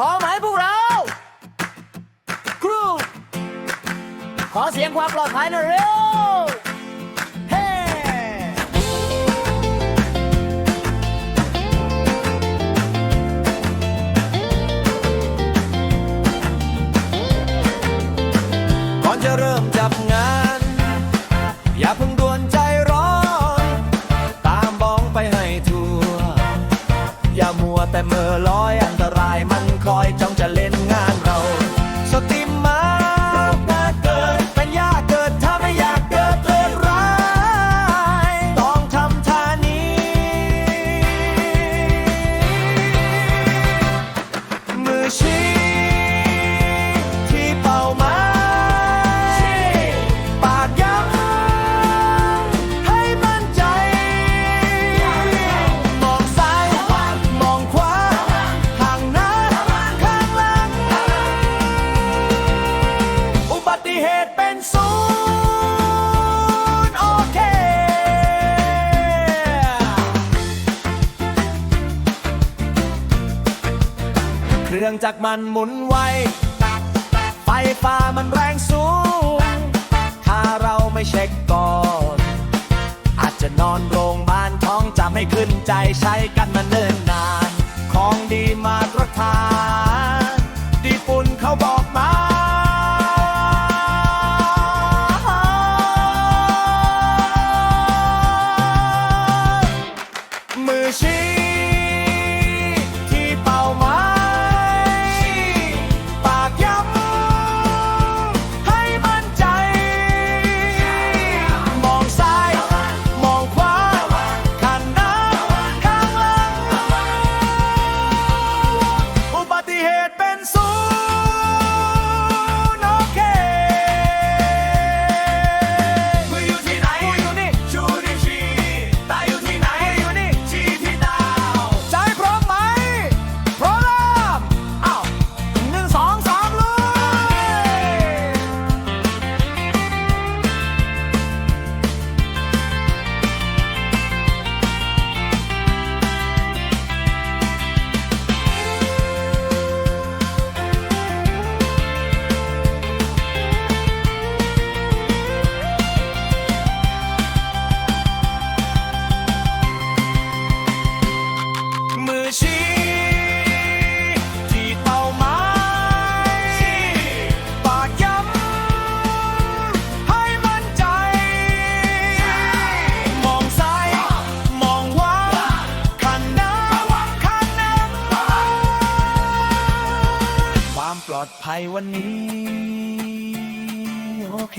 พร้อมไหมพวกเราครูขอเสียงความปลอดภัยหน่อยเร็ว เฮ้ก่อนจะเริ่มจับงาน อย่าเพิ่งด่วนใจร้อน ตามบ้องไปให้ทั่ว อย่ามัวแต่เมื่อลอยอันตรายมัน เครื่องจักรมันหมุนไว ไฟฟ้ามันแรงสูง ถ้าเราไม่เช็คก่อน อาจจะนอนโรงพยาบาลท้องจะไม่ขึ้นใจใช้กันมาเนิ่น ลอดภัยวันนี้ โอเค